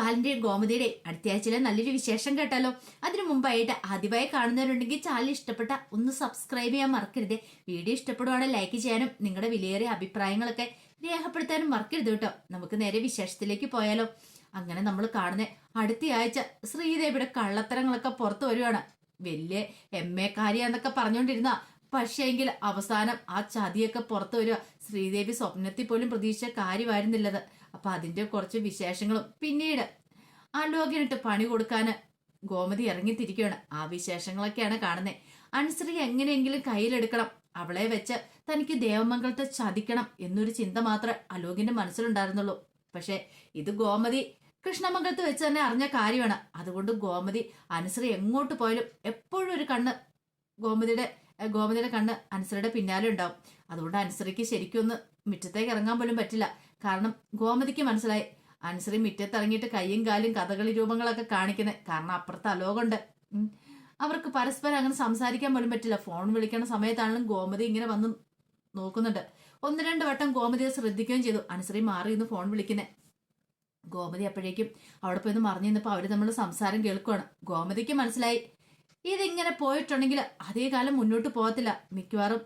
ബാലന്റെയും ഗോമതിയുടെയും അടുത്ത ആഴ്ചയിലെ നല്ലൊരു വിശേഷം കേട്ടാലോ? അതിനു മുമ്പായിട്ട് ആദ്യമായി കാണുന്നവരുണ്ടെങ്കിൽ ചാനൽ ഇഷ്ടപ്പെട്ട ഒന്ന് സബ്സ്ക്രൈബ് ചെയ്യാൻ മറക്കരുത്. വീഡിയോ ഇഷ്ടപ്പെടുവാണെങ്കിൽ ലൈക്ക് ചെയ്യാനും നിങ്ങളുടെ വിലയേറിയ അഭിപ്രായങ്ങളൊക്കെ രേഖപ്പെടുത്താനും മറക്കരുത് കേട്ടോ. നമുക്ക് നേരെ വിശേഷത്തിലേക്ക് പോയാലോ? അങ്ങനെ നമ്മൾ കാണുന്ന അടുത്തയാഴ്ച ശ്രീദേവിയുടെ കള്ളത്തരങ്ങളൊക്കെ പുറത്തു വരുവാണ്. വലിയ എം എ കാര്യാന്നൊക്കെ പറഞ്ഞുകൊണ്ടിരുന്ന പക്ഷേങ്കിൽ അവസാനം ആ ചതിയൊക്കെ പുറത്തു വരിക ശ്രീദേവി സ്വപ്നത്തിൽ പോലും പ്രതീക്ഷിച്ച കാര്യമായിരുന്നില്ലത്. അപ്പൊ അതിന്റെ കുറച്ച് വിശേഷങ്ങളും. പിന്നീട് അലോകിനിട്ട് പണി കൊടുക്കാന് ഗോമതി ഇറങ്ങിത്തിരിക്കുകയാണ്. ആ വിശേഷങ്ങളൊക്കെയാണ് കാണുന്നത് അൻശ്രീ എങ്ങനെയെങ്കിലും കയ്യിലെടുക്കണം. അവളെ വെച്ച് തനിക്ക് ദേവമംഗലത്തെ ചതിക്കണം എന്നൊരു ചിന്ത മാത്രമേ അലോകിന്റെ മനസ്സിലുണ്ടായിരുന്നുള്ളൂ. പക്ഷെ ഇത് ഗോമതി കൃഷ്ണമംഗലത്ത് വെച്ച് തന്നെ അറിഞ്ഞ കാര്യമാണ്. അതുകൊണ്ട് ഗോമതി അനുശ്രീ എങ്ങോട്ട് പോയാലും എപ്പോഴും ഒരു കണ്ണ് ഗോമതിയുടെ ഗോമതിയുടെ കണ്ണ് അനുസരിയുടെ പിന്നാലെ ഉണ്ടാവും. അതുകൊണ്ട് അനുസരിക്ക് ശരിക്കും ഒന്ന് മുറ്റത്തേക്ക് ഇറങ്ങാൻ പോലും പറ്റില്ല. കാരണം ഗോമതിക്ക് മനസ്സിലായി. അനുസരി മുറ്റത്തിറങ്ങിയിട്ട് കൈയും കാലും കഥകളി രൂപങ്ങളൊക്കെ കാണിക്കുന്നത് കാരണം അപ്പുറത്ത് അലോകമുണ്ട്. അവർക്ക് പരസ്പരം അങ്ങനെ സംസാരിക്കാൻ പോലും പറ്റില്ല. ഫോൺ വിളിക്കുന്ന സമയത്താണെങ്കിലും ഗോമതി ഇങ്ങനെ വന്ന് നോക്കുന്നുണ്ട്. ഒന്ന് രണ്ട് വട്ടം ഗോമതിയെ ശ്രദ്ധിക്കുകയും ചെയ്തു. അനുസരി മാറി ഇന്ന് ഫോൺ വിളിക്കുന്നത് ഗോമതി അപ്പോഴേക്കും അവിടെ പോയി മറിഞ്ഞു നിന്നപ്പോൾ അവർ നമ്മൾ സംസാരം കേൾക്കുവാണ്. ഗോമതിക്ക് മനസ്സിലായി. ഇതിങ്ങനെ പോയിട്ടുണ്ടെങ്കിൽ അതേ കാലം മുന്നോട്ട് പോകത്തില്ല. മിക്കവാറും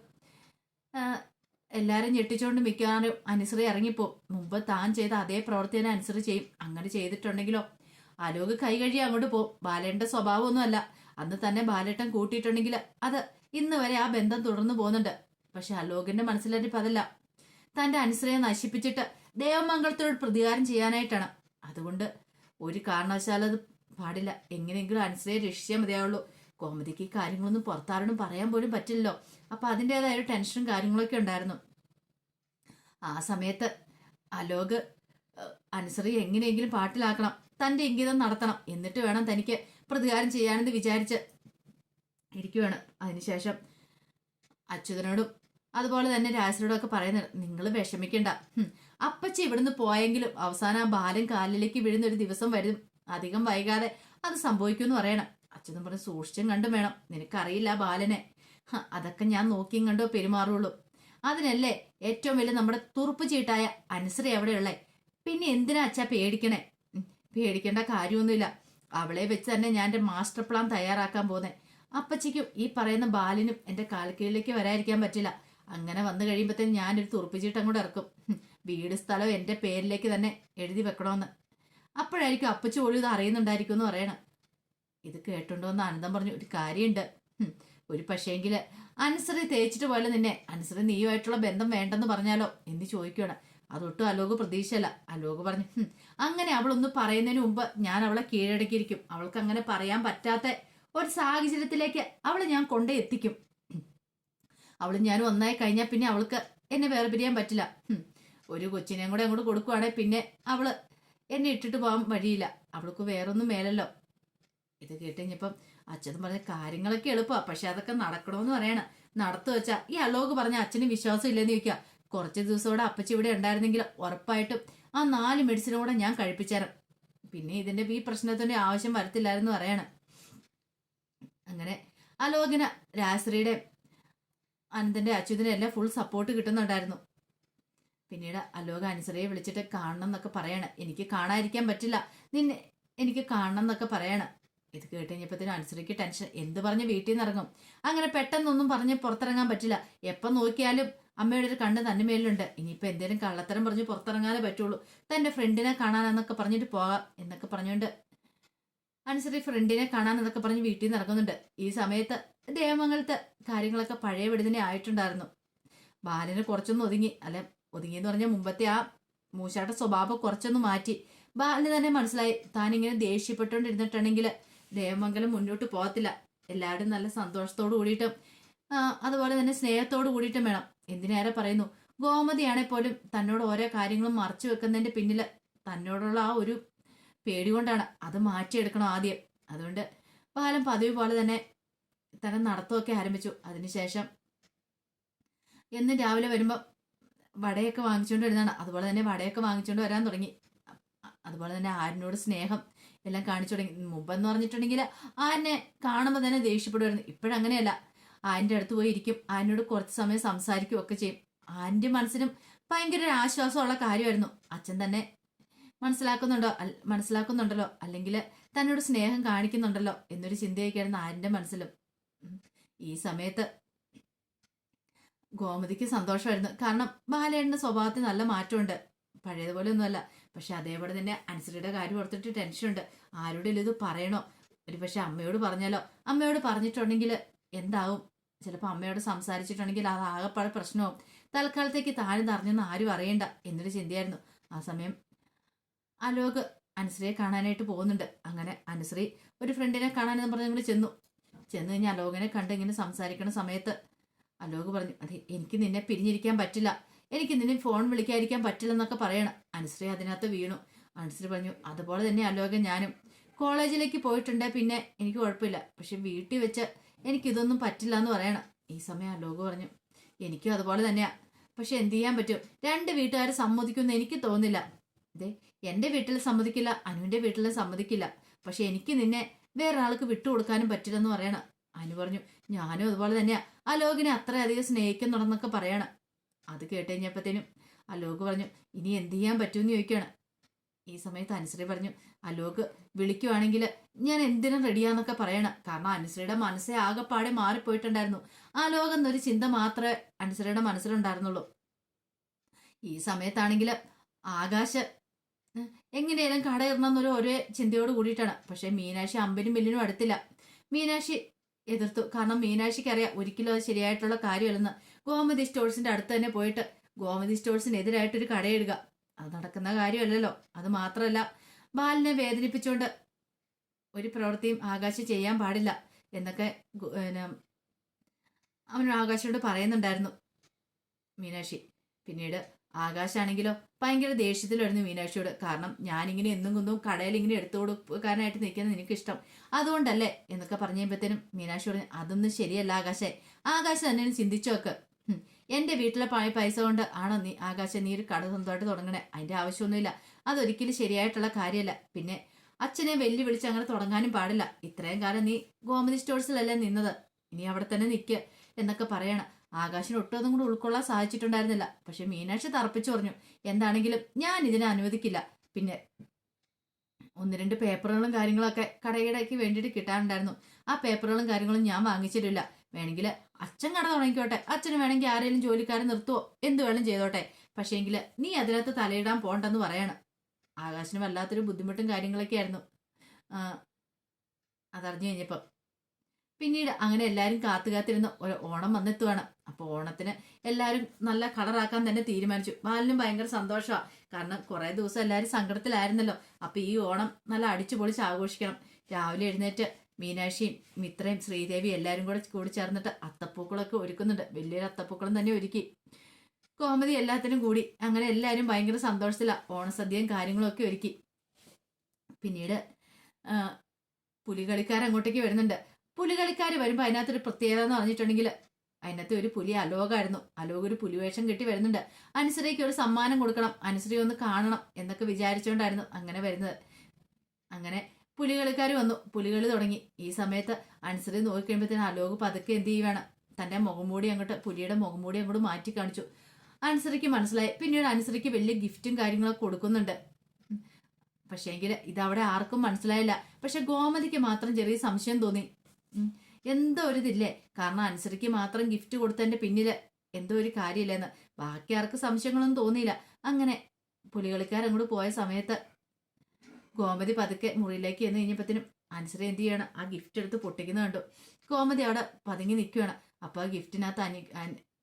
എല്ലാരും ഞെട്ടിച്ചുകൊണ്ട് മിക്കവാറും അനുസരി ഇറങ്ങിപ്പോ. മുമ്പ് താൻ ചെയ്ത അതേ പ്രവൃത്തി തന്നെ അനുസരി ചെയ്യും. അങ്ങനെ ചെയ്തിട്ടുണ്ടെങ്കിലോ? അലോക് കൈ കഴുകി അങ്ങോട്ട് പോ. ബാലേട്ടന്റെ സ്വഭാവമൊന്നുമല്ല. അന്ന് തന്നെ ബാലേട്ടൻ കൂട്ടിയിട്ടുണ്ടെങ്കിൽ അത് ഇന്ന് വരെ ആ ബന്ധം തുടർന്നു പോകുന്നുണ്ട്. പക്ഷെ അലോകിന്റെ മനസ്സിലിരിപ്പ് അതല്ല തന്റെ അനുസരയെ നശിപ്പിച്ചിട്ട് ദേവമംഗളത്തോട് പ്രതികാരം ചെയ്യാനായിട്ടാണ്. അതുകൊണ്ട് ഒരു കാരണവശാലും പാടില്ല. എങ്ങനെയെങ്കിലും അനുസരയെ രക്ഷിച്ചേ മതിയാവുള്ളൂ. കോമതിക്ക് കാര്യങ്ങളൊന്നും പുറത്താരോടും പറയാൻ പോലും പറ്റില്ലല്ലോ. അപ്പൊ അതിന്റെതായ ഒരു ടെൻഷനും കാര്യങ്ങളൊക്കെ ഉണ്ടായിരുന്നു. ആ സമയത്ത് അലോക് അനുസറി എങ്ങനെയെങ്കിലും പാട്ടിലാക്കണം തന്റെ ഇംഗിതം നടത്തണം എന്നിട്ട് വേണം തനിക്ക് പ്രതികാരം ചെയ്യാനെന്ന് വിചാരിച്ച് ഇരിക്കുവാണ്. അതിനുശേഷം അച്യുതനോടും അതുപോലെ തന്നെ രാജനോടും ഒക്കെ പറയുന്നത് നിങ്ങൾ വിഷമിക്കണ്ട. അപ്പച്ചി ഇവിടുന്ന് പോയെങ്കിലും അവസാനം ആ ബാലൻ കാലിലേക്ക് വീഴുന്ന ഒരു ദിവസം വരും. അധികം വൈകാതെ അത് സംഭവിക്കുമെന്ന് പറയണം. അച്ഛനും പറഞ്ഞ് സൂക്ഷിച്ചും കണ്ടും വേണം. നിനക്കറിയില്ല ബാലനെ. അതൊക്കെ ഞാൻ നോക്കിയും കണ്ടോ പെരുമാറുള്ളൂ. അതിനല്ലേ ഏറ്റവും വലിയ നമ്മുടെ തുറുപ്പ് ചീട്ടായ അനുസരി എവിടെയുള്ളേ പിന്നെ എന്തിനാ അച്ഛാ പേടിക്കണേ? പേടിക്കേണ്ട കാര്യമൊന്നുമില്ല. അവളെ വെച്ച് തന്നെ ഞാൻ എന്റെ മാസ്റ്റർ പ്ലാൻ തയ്യാറാക്കാൻ പോന്നെ. അപ്പച്ചിക്കും ഈ പറയുന്ന ബാലിനും എന്റെ കാൽക്കീഴിലേക്ക് വരാതിരിക്കാൻ പറ്റില്ല. അങ്ങനെ വന്നു കഴിയുമ്പോഴത്തേ ഞാനൊരു തുറപ്പിച്ചിട്ട് അങ്ങോട്ട് ഇറക്കും. വീട് സ്ഥലം എന്റെ പേരിലേക്ക് തന്നെ എഴുതി വെക്കണമെന്ന് അപ്പോഴായിരിക്കും അപ്പച്ചി പോലും ഇത് അറിയുന്നുണ്ടായിരിക്കും എന്ന് പറയണം. ഇത് കേട്ടുണ്ടോ എന്ന് ആനന്ദം പറഞ്ഞു ഒരു കാര്യമുണ്ട്. ഒരു പക്ഷേങ്കിൽ അനുസരി തേച്ചിട്ട് പോലെ നിന്നെ. അനുസരി നീയുമായിട്ടുള്ള ബന്ധം വേണ്ടെന്ന് പറഞ്ഞാലോ എന്ന് ചോദിക്കുകയാണ് അതൊട്ടും അലോക് പ്രതീക്ഷയല്ല. അലോക് പറഞ്ഞു അങ്ങനെ അങ്ങനെ അവളൊന്ന് പറയുന്നതിന് മുമ്പ് ഞാൻ അവളെ കീഴടക്കിയിരിക്കും. അവൾക്ക് അങ്ങനെ പറയാൻ പറ്റാത്ത ഒരു സാഹചര്യത്തിലേക്ക് അവളെ ഞാൻ കൊണ്ടേ എത്തിക്കും. അവൾ ഞാൻ ഒന്നായി കഴിഞ്ഞാൽ പിന്നെ അവൾക്ക് എന്നെ വേറെ പിരിയാൻ പറ്റില്ല. ഒരു കൊച്ചിനെയും കൂടെ അങ്ങോട്ട് കൊടുക്കുവാണെങ്കിൽ പിന്നെ അവൾ എന്നെ ഇട്ടിട്ട് പോകാൻ വഴിയില്ല. അവൾക്ക് വേറൊന്നും മേലല്ലോ. ഇത് കേട്ട് കഴിഞ്ഞപ്പം അച്ഛൻ പറഞ്ഞ കാര്യങ്ങളൊക്കെ എളുപ്പമാണ് പക്ഷെ അതൊക്കെ നടക്കണമെന്ന് പറയണം. നടത്തു വെച്ചാൽ ഈ അലോക് പറഞ്ഞ അച്ഛന് വിശ്വാസം ഇല്ലെന്ന് ചോദിക്കുക കുറച്ച് ദിവസത്തോടെ അപ്പച്ചി ഇവിടെ ഉണ്ടായിരുന്നെങ്കിൽ ഉറപ്പായിട്ടും ആ നാല് മെഡിസിനും കൂടെ ഞാൻ കഴിപ്പിച്ചേരാം പിന്നെ ഇതിന്റെ ഈ പ്രശ്നത്തിന്റെ ആവശ്യം വരത്തില്ലായിരുന്നു പറയണം. അങ്ങനെ അലോകിന് രാശ്രീയുടെ അനന്തന്റെ അച്യുതിനെ എല്ലാം ഫുൾ സപ്പോർട്ട് കിട്ടുന്നുണ്ടായിരുന്നു. പിന്നീട് അലോക അനുസരയെ വിളിച്ചിട്ട് കാണണം എന്നൊക്കെ പറയണം. എനിക്ക് കാണാതിരിക്കാൻ പറ്റില്ല. നിന്നെ എനിക്ക് കാണണം എന്നൊക്കെ പറയണം. ഇത് കേട്ട് കഴിഞ്ഞപ്പോഴത്തേനും അനുസരിക്ക് ടെൻഷൻ എന്ത് പറഞ്ഞ് വീട്ടിൽ നിന്ന് ഇറങ്ങും? അങ്ങനെ പെട്ടെന്നൊന്നും പറഞ്ഞ് പുറത്തിറങ്ങാൻ പറ്റില്ല. എപ്പം നോക്കിയാലും അമ്മയുടെ ഒരു കണ്ണ് തന്നെ മേലിലുണ്ട്. ഇനിയിപ്പോൾ എന്തേലും കള്ളത്തരം പറഞ്ഞ് പുറത്തിറങ്ങാനേ പറ്റുള്ളൂ. തന്റെ ഫ്രണ്ടിനെ കാണാനെന്നൊക്കെ പറഞ്ഞിട്ട് പോകാം എന്നൊക്കെ പറഞ്ഞുകൊണ്ട് അനുസരി ഫ്രണ്ടിനെ കാണാനെന്നൊക്കെ പറഞ്ഞ് വീട്ടിൽ നിന്ന് ഇറങ്ങുന്നുണ്ട്. ഈ സമയത്ത് ദേവമംഗലത്ത് കാര്യങ്ങളൊക്കെ പഴയ വിടുതനെ ആയിട്ടുണ്ടായിരുന്നു. ബാലന് കുറച്ചൊന്ന് ഒതുങ്ങി. അല്ലെ ഒതുങ്ങി എന്ന് പറഞ്ഞാൽ മുമ്പത്തെ ആ മൂശാട്ട സ്വഭാവം കുറച്ചൊന്ന് മാറ്റി. ബാലിന് തന്നെ മനസ്സിലായി. താനിങ്ങനെ ദേഷ്യപ്പെട്ടുകൊണ്ടിരുന്നിട്ടുണ്ടെങ്കിൽ ദേവമംഗലം മുന്നോട്ട് പോകത്തില്ല. എല്ലാവരും നല്ല സന്തോഷത്തോട് കൂടിയിട്ടും അതുപോലെ തന്നെ സ്നേഹത്തോട് കൂടിയിട്ടും വേണം. എന്തിനേറെ പറയുന്നു? ഗോമതിയാണെ പോലും തന്നോട് ഓരോ കാര്യങ്ങളും മറച്ചു വെക്കുന്നതിന്റെ പിന്നിൽ തന്നോടുള്ള ആ ഒരു പേടി കൊണ്ടാണ് അത് മാറ്റിയെടുക്കണം ആദ്യം. അതുകൊണ്ട് ബാലൻ പതിവ് പോലെ തന്നെ തന്നെ നടത്തമൊക്കെ ആരംഭിച്ചു. അതിനുശേഷം എന്നും രാവിലെ വരുമ്പോൾ വടയൊക്കെ വാങ്ങിച്ചുകൊണ്ട് വരുന്നതാണ്. അതുപോലെ തന്നെ വടയൊക്കെ വാങ്ങിച്ചുകൊണ്ട് വരാൻ തുടങ്ങി. അതുപോലെ തന്നെ ആരിനോട് സ്നേഹം എല്ലാം കാണിച്ചു തുടങ്ങി. മുമ്പെന്ന് പറഞ്ഞിട്ടുണ്ടെങ്കിൽ ആരിനെ കാണുമ്പോൾ തന്നെ ദേഷ്യപ്പെടുമായിരുന്നു ഇപ്പോഴങ്ങനെയല്ല ആന്റെ അടുത്ത് പോയി ഇരിക്കും. ആനോട് കുറച്ച് സമയം സംസാരിക്കുകയും ഒക്കെ ചെയ്യും. ആന്റെ മനസ്സിനും ഭയങ്കര ഒരു ആശ്വാസമുള്ള കാര്യമായിരുന്നു. അച്ഛൻ തന്നെ മനസ്സിലാക്കുന്നുണ്ടോ? മനസ്സിലാക്കുന്നുണ്ടല്ലോ. അല്ലെങ്കിൽ തന്നോട് സ്നേഹം കാണിക്കുന്നുണ്ടല്ലോ എന്നൊരു ചിന്തയൊക്കെയായിരുന്നു ആരിന്റെ മനസ്സിലും. ഈ സമയത്ത് ഗോമതിക്ക് സന്തോഷമായിരുന്നു. കാരണം ബാലേട്ടന്റെ സ്വഭാവത്തിൽ നല്ല മാറ്റമുണ്ട്. പഴയതുപോലെ ഒന്നുമല്ല പക്ഷെ അതേപോലെ തന്നെ അനുസരിയുടെ കാര്യം ഓർത്തിട്ട് ടെൻഷനുണ്ട്. ആരോടെങ്കിലും ഇത് പറയണോ? ഒരു പക്ഷെ അമ്മയോട് പറഞ്ഞാലോ? അമ്മയോട് പറഞ്ഞിട്ടുണ്ടെങ്കിൽ എന്താവും? ചിലപ്പോൾ അമ്മയോട് സംസാരിച്ചിട്ടുണ്ടെങ്കിൽ അത് ആകെപ്പാടെ പ്രശ്നവും തൽക്കാലത്തേക്ക് താഴെ നിറഞ്ഞെന്ന് ആരും അറിയണ്ട എന്നൊരു ചിന്തയായിരുന്നു. ആ സമയം അലോക് അനുശ്രീയെ കാണാനായിട്ട് പോകുന്നുണ്ട്. അങ്ങനെ അനുശ്രീ ഒരു ഫ്രണ്ടിനെ കാണാനെന്ന് പറഞ്ഞ് ഇങ്ങോട്ട് ചെന്നു. ചെന്ന് കഴിഞ്ഞാൽ അലോകിനെ കണ്ട് ഇങ്ങനെ സംസാരിക്കുന്ന സമയത്ത് അലോക് പറഞ്ഞു അതെ എനിക്ക് നിന്നെ പിരിഞ്ഞിരിക്കാൻ പറ്റില്ല. എനിക്ക് നിന്നെ ഫോൺ വിളിക്കാതിരിക്കാൻ പറ്റില്ലെന്നൊക്കെ പറയണം. അനുശ്രീ അതിനകത്ത് വീണു. അനുശ്രീ പറഞ്ഞു അതുപോലെ തന്നെ അലോകം ഞാനും. കോളേജിലേക്ക് പോയിട്ടുണ്ട് പിന്നെ എനിക്ക് കുഴപ്പമില്ല. പക്ഷെ വീട്ടിൽ വെച്ച് എനിക്കിതൊന്നും പറ്റില്ല എന്ന് പറയണം. ഈ സമയം അലോക പറഞ്ഞു എനിക്കും അതുപോലെ തന്നെയാ. പക്ഷെ എന്ത് ചെയ്യാൻ പറ്റും? രണ്ട് വീട്ടുകാർ സമ്മതിക്കുമെന്ന് എനിക്ക് തോന്നില്ല അതെ എന്റെ വീട്ടിൽ സമ്മതിക്കില്ല. അനുവിന്റെ വീട്ടിൽ സമ്മതിക്കില്ല. പക്ഷെ എനിക്ക് നിന്നെ വേറൊരാൾക്ക് വിട്ടുകൊടുക്കാനും പറ്റില്ലെന്ന് പറയണം. അനു പറഞ്ഞു ഞാനും അതുപോലെ തന്നെയാ. അലോകിനെ അത്രയധികം സ്നേഹിക്കുന്നുണ്ടെന്നൊക്കെ പറയണം. അത് കേട്ട് കഴിഞ്ഞപ്പോഴത്തേനും അലോക് പറഞ്ഞു ഇനി എന്ത് ചെയ്യാൻ പറ്റുമെന്ന് ചോദിക്കുകയാണ്. ഈ സമയത്ത് അനുശ്രീ പറഞ്ഞു അലോക് വിളിക്കുവാണെങ്കിൽ ഞാൻ എന്തിനും റെഡിയാന്നൊക്കെ പറയണം. കാരണം അനുശ്രീയുടെ മനസ്സേ ആകെപ്പാടെ മാറിപ്പോയിട്ടുണ്ടായിരുന്നു. അലോക് എന്നൊരു ചിന്ത മാത്രമേ അനുശ്രീയുടെ മനസ്സിലുണ്ടായിരുന്നുള്ളൂ. ഈ സമയത്താണെങ്കിൽ ആകാശ് എങ്ങനെയാലും കടയിറണമെന്നൊരു ഒരേ ചിന്തയോട് കൂടിയിട്ടാണ്. പക്ഷെ മീനാക്ഷി അമ്പനും മില്ലിനും അടുത്തില്ല. മീനാക്ഷി എതിർത്തു. കാരണം മീനാക്ഷിക്ക് അറിയാം ഒരിക്കലും അത് ശരിയായിട്ടുള്ള കാര്യമല്ലെന്ന്. ഗോമതി സ്റ്റോഴ്സിന്റെ അടുത്ത് തന്നെ പോയിട്ട് ഗോമതി സ്റ്റോഴ്സിനെതിരായിട്ടൊരു കടയിടുക. അത് നടക്കുന്ന കാര്യമല്ലല്ലോ. അത് മാത്രമല്ല ബാലിനെ വേദനിപ്പിച്ചുകൊണ്ട് ഒരു പ്രവൃത്തിയും ആകാശ് ചെയ്യാൻ പാടില്ല എന്നൊക്കെ അവൻ ആകാശോട് പറയുന്നുണ്ടായിരുന്നു മീനാക്ഷി. പിന്നീട് ആകാശാണെങ്കിലോ ഭയങ്കര ദേഷ്യത്തിലായിരുന്നു മീനാക്ഷിയോട്. കാരണം ഞാനിങ്ങനെ എന്നും കുന്നും കടയിൽ ഇങ്ങനെ എടുത്തു കൊടുക്കാനായിട്ട് നിൽക്കുന്നത് എനിക്കിഷ്ടം. അതുകൊണ്ടല്ലേ എന്നൊക്കെ പറഞ്ഞു കഴിയുമ്പോഴത്തേനും മീനാക്ഷി പറഞ്ഞു അതൊന്നും ശരിയല്ല ആകാശേ. ആകാശം തന്നെ ചിന്തിച്ചു നോക്ക്. എന്റെ വീട്ടിലെ പഴയ പൈസ കൊണ്ട് ആണോ നീ ആകാശം നീ ഒരു കട സ്വന്തമായിട്ട് തുടങ്ങണേ? അതിന്റെ ആവശ്യമൊന്നുമില്ല. അതൊരിക്കലും ശരിയായിട്ടുള്ള കാര്യമല്ല. പിന്നെ അച്ഛനെ വെല്ലുവിളിച്ച് അങ്ങനെ തുടങ്ങാനും പാടില്ല. ഇത്രയും കാലം നീ ഗോമതി സ്റ്റോഴ്സിലല്ലേ നിന്നത്? ഇനി അവിടെ തന്നെ നിൽക്ക് എന്നൊക്കെ പറയണം. ആകാശിന് ഒട്ടും അതും കൂടെ ഉൾക്കൊള്ളാൻ സാധിച്ചിട്ടുണ്ടായിരുന്നില്ല. പക്ഷെ മീനാക്ഷി തറപ്പിച്ചു പറഞ്ഞു. എന്താണെങ്കിലും ഞാൻ ഇതിനെ അനുവദിക്കില്ല. പിന്നെ ഒന്ന് രണ്ട് പേപ്പറുകളും കാര്യങ്ങളൊക്കെ കടയിടയ്ക്ക് വേണ്ടിയിട്ട് കിട്ടാനുണ്ടായിരുന്നു ആ പേപ്പറുകളും കാര്യങ്ങളും ഞാൻ വാങ്ങിച്ചിട്ടില്ല. വേണമെങ്കിൽ അച്ഛൻ കട തുടങ്ങിക്കോട്ടെ. അച്ഛന് വേണമെങ്കിൽ ആരെങ്കിലും ജോലിക്കാരൻ നിർത്തുവോ? എന്ത് വേണം ചെയ്തോട്ടെ. പക്ഷേങ്കിൽ നീ അതിനകത്ത് തലയിടാൻ പോണ്ടെന്ന് പറയണം. ആകാശിന് വല്ലാത്തൊരു ബുദ്ധിമുട്ടും കാര്യങ്ങളൊക്കെ ആയിരുന്നു. അതറിഞ്ഞു കഴിഞ്ഞപ്പം. പിന്നീട് അങ്ങനെ എല്ലാവരും കാത്തു കാത്തിരുന്ന് ഒരു ഓണം വന്നെത്തുവാണ്. അപ്പോൾ ഓണത്തിന് എല്ലാവരും നല്ല കളറാക്കാൻ തന്നെ തീരുമാനിച്ചു. ബാലിനും ഭയങ്കര സന്തോഷമാണ് കാരണം കുറേ ദിവസം എല്ലാവരും സങ്കടത്തിലായിരുന്നല്ലോ. അപ്പോൾ ഈ ഓണം നല്ല അടിച്ചു പൊളിച്ച് ആഘോഷിക്കണം. രാവിലെ എഴുന്നേറ്റ് മീനാക്ഷിയും മിത്രയും ശ്രീദേവി എല്ലാവരും കൂടെ കൂടി ചേർന്നിട്ട് അത്തപ്പൂക്കളൊക്കെ ഒരുക്കുന്നുണ്ട്. വലിയൊരു അത്തപ്പൂക്കളം തന്നെ ഒരുക്കി. കോമതി എല്ലാത്തിനും കൂടി. അങ്ങനെ എല്ലാവരും ഭയങ്കര സന്തോഷത്തിലാണ് ഓണസദ്യയും കാര്യങ്ങളൊക്കെ ഒരുക്കി. പിന്നീട് പുലികളിക്കാർ അങ്ങോട്ടേക്ക് വരുന്നുണ്ട്. പുലികളിക്കാർ വരുമ്പോൾ അതിനകത്തൊരു പ്രത്യേകത എന്ന് പറഞ്ഞിട്ടുണ്ടെങ്കിൽ അതിനകത്ത് ഒരു പുലി അലോകായിരുന്നു. അലോക് ഒരു പുലിവേഷം കെട്ടി വരുന്നുണ്ട്. അനുസരിക്ക് ഒരു സമ്മാനം കൊടുക്കണം. അനുസരി ഒന്ന് കാണണം എന്നൊക്കെ വിചാരിച്ചുകൊണ്ടായിരുന്നു അങ്ങനെ വരുന്നത്. അങ്ങനെ പുലികളിക്കാർ വന്നു. പുലികൾ തുടങ്ങി. ഈ സമയത്ത് അനുസരി നോക്കിക്കഴിയുമ്പോഴത്തേന് അലോക് പതുക്കെ എന്ത് ചെയ്യുവാണ്? തന്റെ മുഖംമൂടി അങ്ങോട്ട് പുലിയുടെ മുഖംമൂടി അങ്ങോട്ട് മാറ്റി കാണിച്ചു. അനുസരിക്ക് മനസ്സിലായി. പിന്നീട് അനുസരിക്ക് വലിയ ഗിഫ്റ്റും കാര്യങ്ങളൊക്കെ കൊടുക്കുന്നുണ്ട്. പക്ഷേങ്കിൽ ഇതവിടെ ആർക്കും മനസ്സിലായില്ല. പക്ഷെ ഗോമതിക്ക് മാത്രം ചെറിയ സംശയം തോന്നി. എന്തോ ഒരു ഇതില്ലേ? കാരണം അനുസരിക്ക് മാത്രം ഗിഫ്റ്റ് കൊടുത്തതിന്റെ പിന്നിൽ എന്തോ ഒരു കാര്യമില്ലെന്ന്. ബാക്കി ആർക്ക് സംശയങ്ങളൊന്നും തോന്നിയില്ല. അങ്ങനെ പുലികളിക്കാരങ്ങോട്ട് പോയ സമയത്ത് ഗോമതി പതുക്കെ മുറിയിലേക്ക് ചെന്ന് കഴിഞ്ഞപ്പോഴത്തേനും അനുസരി എന്ത് ചെയ്യണം? ആ ഗിഫ്റ്റ് എടുത്ത് പൊട്ടിക്കുന്ന കണ്ടു. ഗോമതി അവിടെ പതുങ്ങി നിൽക്കുകയാണ്. അപ്പോൾ ആ ഗിഫ്റ്റിനകത്ത് അനി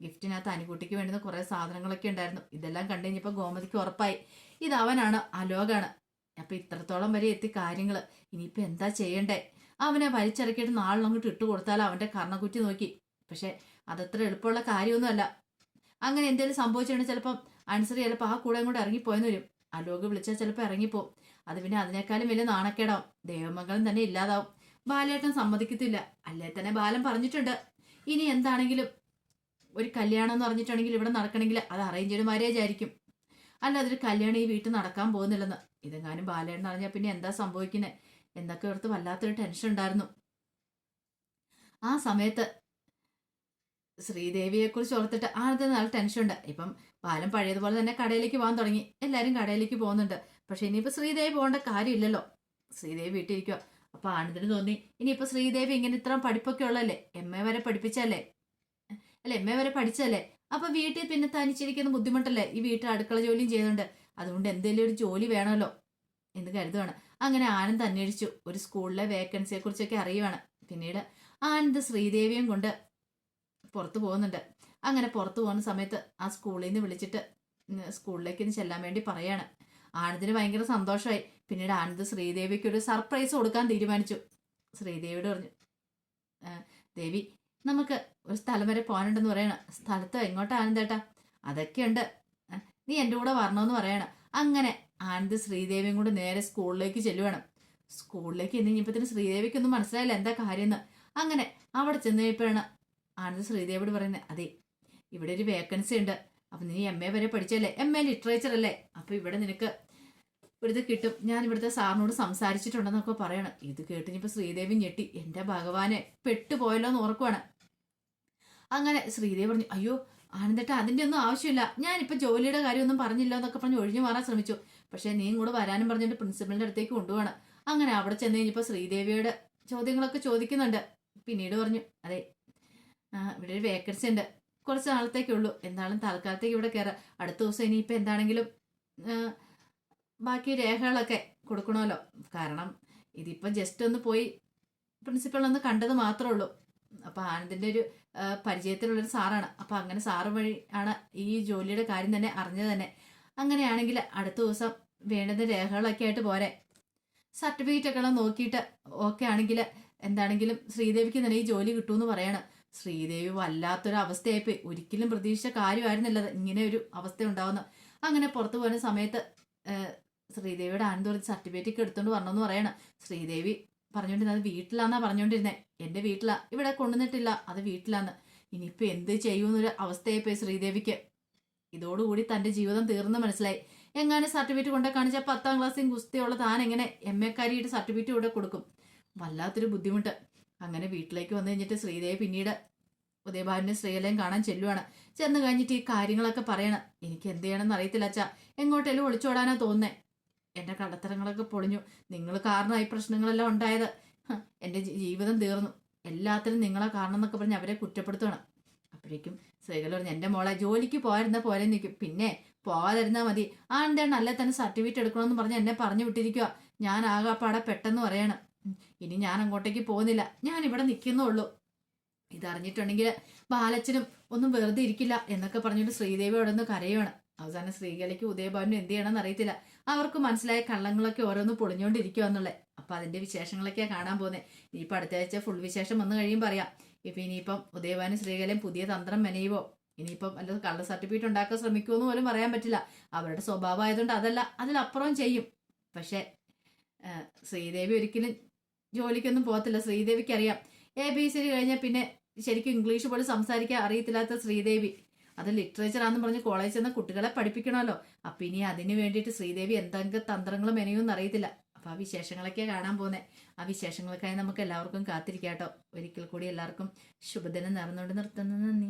ഗിഫ്റ്റിനകത്ത് അനിക്കുട്ടിക്ക് വേണ്ടുന്ന കുറേ സാധനങ്ങളൊക്കെ ഉണ്ടായിരുന്നു. ഇതെല്ലാം കണ്ടു കഴിഞ്ഞപ്പോൾ ഗോമതിക്ക് ഉറപ്പായി. ഇത് അവനാണ് അലോകാണ്. അപ്പൊ ഇത്രത്തോളം വരെ എത്തി കാര്യങ്ങൾ ഇനിയിപ്പോൾ എന്താ ചെയ്യണ്ടേ? അവനെ വലിച്ചിറക്കിയിട്ട് നാളിലങ്ങോട്ട് ഇട്ട് കൊടുത്താൽ അവന്റെ കർണക്കുറ്റി നോക്കി. പക്ഷേ അതത്ര എളുപ്പമുള്ള കാര്യമൊന്നുമല്ല. അങ്ങനെ എന്തെങ്കിലും സംഭവിച്ചിട്ടുണ്ടെങ്കിൽ ചിലപ്പം അനുസരി ചിലപ്പോൾ ആ കൂടെ കൂടെ ഇറങ്ങിപ്പോയെന്ന് വരും. അലോക് വിളിച്ചാൽ ചിലപ്പോൾ ഇറങ്ങിപ്പോവും. അത് പിന്നെ അതിനേക്കാളും വലിയ നാണക്കേടാവും. ദേവമംഗലം തന്നെ ഇല്ലാതാവും. ബാലേട്ടൻ സമ്മതിക്കത്തില്ല. അല്ലേ തന്നെ ബാലൻ പറഞ്ഞിട്ടുണ്ട്. ഇനി എന്താണെങ്കിലും ഒരു കല്യാണം എന്ന് പറഞ്ഞിട്ടുണ്ടെങ്കിൽ ഇവിടെ നടക്കണമെങ്കിൽ അത് അറേഞ്ച്ഡ് മാരേജ് ആയിരിക്കും. അല്ല അതൊരു കല്യാണം ഈ വീട്ടിൽ നടക്കാൻ പോകുന്നില്ലെന്ന്. ഇതെങ്ങാനും ബാലേട്ടൻ അറിഞ്ഞാൽ പിന്നെ എന്താ സംഭവിക്കുന്നത് എന്നൊക്കെ ഓർത്ത് വല്ലാത്തൊരു ടെൻഷൻ ഉണ്ടായിരുന്നു. ആ സമയത്ത് ശ്രീദേവിയെ കുറിച്ച് ഓർത്തിട്ട് ആദ്യത്തെ ടെൻഷൻ ഉണ്ട് ഇപ്പം പാലം പഴയതുപോലെ തന്നെ കടയിലേക്ക് പോകാൻ തുടങ്ങി. എല്ലാവരും കടയിലേക്ക് പോകുന്നുണ്ട്. പക്ഷെ ഇനിയിപ്പോൾ ശ്രീദേവി പോകേണ്ട കാര്യമില്ലല്ലോ. ശ്രീദേവി വീട്ടിലിരിക്കുക അപ്പൊ ആനന്ദിന് തോന്നി ഇനിയിപ്പോൾ ശ്രീദേവി ഇങ്ങനെ ഇത്ര പഠിപ്പൊക്കെ ഉള്ളല്ലേ എം എ വരെ പഠിപ്പിച്ചല്ലേ അല്ല എം എ വരെ പഠിച്ചല്ലേ അപ്പൊ വീട്ടിൽ പിന്നെ തനിച്ചിരിക്കുന്ന ബുദ്ധിമുട്ടല്ലേ? ഈ വീട്ടിൽ അടുക്കള ജോലിയും ചെയ്യുന്നുണ്ട്. അതുകൊണ്ട് എന്തെങ്കിലും ഒരു ജോലി വേണമല്ലോ എന്ന് കരുതുവാണ്. അങ്ങനെ ആനന്ദ് അന്വേഷിച്ചു. ഒരു സ്കൂളിലെ വേക്കൻസിയെ കുറിച്ചൊക്കെ അറിയുവാണ്. പിന്നീട് ആനന്ദ് ശ്രീദേവിയും കൊണ്ട് പുറത്തു പോകുന്നുണ്ട്. അങ്ങനെ പുറത്ത് പോകുന്ന സമയത്ത് ആ സ്കൂളിൽ നിന്ന് വിളിച്ചിട്ട് സ്കൂളിലേക്ക് ചെല്ലാൻ വേണ്ടി പറയാണ്. ആനന്ദിന് ഭയങ്കര സന്തോഷമായി. പിന്നീട് ആനന്ദ് ശ്രീദേവിക്ക് ഒരു സർപ്രൈസ് കൊടുക്കാൻ തീരുമാനിച്ചു. ശ്രീദേവിയോട് പറഞ്ഞു ദേവി നമുക്ക് ഒരു സ്ഥലം വരെ പോകാനുണ്ടെന്ന് പറയണം. സ്ഥലത്ത് എങ്ങോട്ടാ ആനന്ദേട്ടാ? അതൊക്കെയുണ്ട്. നീ എന്റെ കൂടെ വരണമെന്ന് പറയണം. അങ്ങനെ ആനന്ദ് ശ്രീദേവിയും കൂടെ നേരെ സ്കൂളിലേക്ക് ചെല്ലുവേണം. സ്കൂളിലേക്ക് ഇന്ന് ഇനിയിപ്പത്തിന് ശ്രീദേവിക്കൊന്നും മനസ്സിലായില്ല എന്താ കാര്യമെന്ന്. അങ്ങനെ അവിടെ ചെന്ന് കഴിഞ്ഞപ്പോഴാണ് ആനന്ദ് ശ്രീദേവിയോട് പറയുന്നത് അതെ ഇവിടെ ഒരു വേക്കൻസി ഉണ്ട്. അപ്പം നീ എം എ വരെ പഠിച്ചല്ലേ? എം എ ലിറ്ററേച്ചർ അല്ലേ? അപ്പം ഇവിടെ നിനക്ക് ഇവിടുത്തെ കിട്ടും. ഞാൻ ഇവിടുത്തെ സാറിനോട് സംസാരിച്ചിട്ടുണ്ടെന്നൊക്കെ പറയണം. ഇത് കേട്ട് കേട്ടിനിപ്പോൾ ശ്രീദേവി ഞെട്ടി. എന്റെ ഭഗവാനെ പെട്ടുപോയല്ലോ എന്ന് ഓർക്കുവാണ് അങ്ങനെ ശ്രീദേവി പറഞ്ഞു അയ്യോ ആനന്ദേട്ട അതിന്റെ ഒന്നും ആവശ്യമില്ല. ഞാനിപ്പോൾ ജോലിയുടെ കാര്യമൊന്നും പറഞ്ഞില്ല എന്നൊക്കെ പറഞ്ഞ് ഒഴിഞ്ഞു മാറാൻ ശ്രമിച്ചു. പക്ഷേ നീയും കൂടെ വരാനും പറഞ്ഞിട്ട് പ്രിൻസിപ്പലിന്റെ അടുത്തേക്ക് കൊണ്ടുപോകണം അങ്ങനെ അവിടെ ചെന്ന് കഴിഞ്ഞപ്പോൾ ശ്രീദേവിയുടെ ചോദ്യങ്ങളൊക്കെ ചോദിക്കുന്നുണ്ട്. പിന്നീട് പറഞ്ഞു അതെ ഇവിടെ ഒരു വേക്കൻസി ഉണ്ട്. കുറച്ച് നാളത്തേക്കേ ഉള്ളൂ. എന്തായാലും തൽക്കാലത്തേക്ക് ഇവിടെ കയറാം അടുത്ത ദിവസം ഇനിയിപ്പോൾ എന്താണെങ്കിലും ബാക്കി രേഖകളൊക്കെ കൊടുക്കണമല്ലോ. കാരണം ഇതിപ്പം ജസ്റ്റ് ഒന്ന് പോയി പ്രിൻസിപ്പളൊന്ന് കണ്ടത് മാത്രമേ ഉള്ളൂ. അപ്പോൾ ആനന്ദിന്റെ ഒരു പരിചയത്തിലുള്ളൊരു സാറാണ്. അപ്പോൾ അങ്ങനെ സാറ് വഴി ആണ് ഈ ജോലിയുടെ കാര്യം തന്നെ അറിഞ്ഞത് തന്നെ. അങ്ങനെയാണെങ്കിൽ അടുത്ത ദിവസം വേണ്ടുന്ന രേഖകളൊക്കെ ആയിട്ട് പോരെ. സർട്ടിഫിക്കറ്റ് ഒക്കെ നോക്കിയിട്ട് ഓക്കെ ആണെങ്കിൽ എന്താണെങ്കിലും ശ്രീദേവിക്ക് തന്നെ ഈ ജോലി കിട്ടുമെന്ന് പറയാണ്. ശ്രീദേവി വല്ലാത്തൊരു അവസ്ഥയായിപ്പോയി ഒരിക്കലും പ്രതീക്ഷിച്ച കാര്യമായിരുന്നില്ലത്. ഇങ്ങനെ ഒരു അവസ്ഥ ഉണ്ടാവുന്ന അങ്ങനെ പുറത്തു പോകുന്ന സമയത്ത് ശ്രീദേവിയുടെ ആനന്ദ് പറഞ്ഞ് സർട്ടിഫിക്കറ്റ് ഒക്കെ എടുത്തോണ്ട് വരണമെന്ന് പറയണം. ശ്രീദേവി പറഞ്ഞുകൊണ്ടിരുന്നത് അത് വീട്ടിലാന്നാ പറഞ്ഞുകൊണ്ടിരുന്നത് എന്റെ വീട്ടിലാ. ഇവിടെ കൊണ്ടുവന്നിട്ടില്ല. അത് വീട്ടിലാന്ന്. ഇനിയിപ്പോൾ എന്ത് ചെയ്യുമെന്നൊരു അവസ്ഥയായിപ്പോയി ശ്രീദേവിക്ക്. ഇതോടുകൂടി തന്റെ ജീവിതം തീർന്നു മനസ്സിലായി. എങ്ങനെ സർട്ടിഫിക്കറ്റ് കൊണ്ടേ കാണിച്ച പത്താം ക്ലാസ്സിൽ ഗുസ്തിയുള്ള താൻ എങ്ങനെ എം എ കാരിയുടെ സർട്ടിഫിക്കറ്റ് കൂടെ കൊടുക്കും? വല്ലാത്തൊരു ബുദ്ധിമുട്ട്. അങ്ങനെ വീട്ടിലേക്ക് വന്നു കഴിഞ്ഞിട്ട് ശ്രീദേവി പിന്നീട് ഉദയഭാരനും ശ്രീകലയും കാണാൻ ചെല്ലുവാണ്. ചെന്ന് കഴിഞ്ഞിട്ട് ഈ കാര്യങ്ങളൊക്കെ പറയണം. എനിക്ക് എന്ത് ചെയ്യണമെന്ന് അറിയത്തില്ല അച്ഛാ. എങ്ങോട്ടേലും ഒളിച്ചോടാനാ തോന്നേ എന്റെ കള്ളത്തരങ്ങളൊക്കെ പൊളിഞ്ഞു. നിങ്ങൾ കാരണമായി പ്രശ്നങ്ങളെല്ലാം ഉണ്ടായത്. എന്റെ ജീവിതം തീർന്നു. എല്ലാത്തിനും നിങ്ങളെ കാരണം എന്നൊക്കെ പറഞ്ഞ് അവരെ കുറ്റപ്പെടുത്തണം അപ്പോഴേക്കും സ്ത്രീകൾ പറഞ്ഞു എന്റെ മോളെ ജോലിക്ക് പോയിരുന്ന പോലെ നിൽക്കും പിന്നെ പോകാതിരുന്നാൽ മതി. ആ എന്താണ് അല്ലെ തന്നെ സർട്ടിഫിക്കറ്റ് എടുക്കണമെന്ന് പറഞ്ഞ് എന്നെ പറഞ്ഞു വിട്ടിരിക്കുക ഞാൻ ആകാപ്പാടെ പെട്ടെന്ന് പറയാണ്. ഇനി ഞാൻ അങ്ങോട്ടേക്ക് പോകുന്നില്ല. ഞാൻ ഇവിടെ നിൽക്കുന്നുള്ളൂ. ഇതറിഞ്ഞിട്ടുണ്ടെങ്കിൽ ബാലച്ചനും ഒന്നും വെറുതെ ഇരിക്കില്ല എന്നൊക്കെ പറഞ്ഞിട്ട് ശ്രീദേവി അവിടെ നിന്ന് കരയുവാണ്. അവസാനം ശ്രീകലയ്ക്ക് ഉദയഭാവനും എന്ത് ചെയ്യണമെന്ന് അറിയത്തില്ല. അവർക്ക് മനസ്സിലായ കള്ളങ്ങളൊക്കെ ഓരോന്ന് പൊളിഞ്ഞുകൊണ്ടിരിക്കുക എന്നുള്ളത് അപ്പൊ അതിന്റെ വിശേഷങ്ങളൊക്കെയാ കാണാൻ പോകുന്നത് ഇനിയിപ്പോൾ അടുത്ത ആഴ്ച ഫുൾ വിശേഷം വന്നു കഴിയും പറയാം ഇപ്പൊ ഇനിയിപ്പം ഉദയഭാനും ശ്രീകലയും പുതിയ തന്ത്രം മെനയുവോ? ഇനിയിപ്പം വല്ല കള്ള സർട്ടിഫിക്കറ്റ് ഉണ്ടാക്കാൻ ശ്രമിക്കുമോ എന്ന് പോലും പറയാൻ പറ്റില്ല. അവരുടെ സ്വഭാവം ആയതുകൊണ്ട് അതല്ല അതിലപ്പുറം ചെയ്യും. പക്ഷെ ശ്രീദേവി ഒരിക്കലും ജോലിക്കൊന്നും പോകത്തില്ല. ശ്രീദേവിക്ക് അറിയാം എ ബി സി കഴിഞ്ഞാൽ പിന്നെ ശരിക്കും ഇംഗ്ലീഷ് പോലും സംസാരിക്കാൻ അറിയത്തില്ലാത്ത ശ്രീദേവി. അത് ലിറ്ററേച്ചർ ആണെന്ന് പറഞ്ഞ് കോളേജിൽ ചെന്ന കുട്ടികളെ പഠിപ്പിക്കണമല്ലോ. അപ്പൊ ഇനി അതിന് വേണ്ടിയിട്ട് ശ്രീദേവി എന്തെങ്കിലും തന്ത്രങ്ങളും മെനയൊന്നും അറിയത്തില്ല. അപ്പൊ ആ വിശേഷങ്ങളൊക്കെ കാണാൻ പോകുന്നത് ആ വിശേഷങ്ങൾക്കായി നമുക്ക് എല്ലാവർക്കും കാത്തിരിക്കാട്ടോ. ഒരിക്കൽ കൂടി എല്ലാവർക്കും ശുഭദിനം നേർന്നുകൊണ്ട് നിർത്തുന്നു. നന്ദി.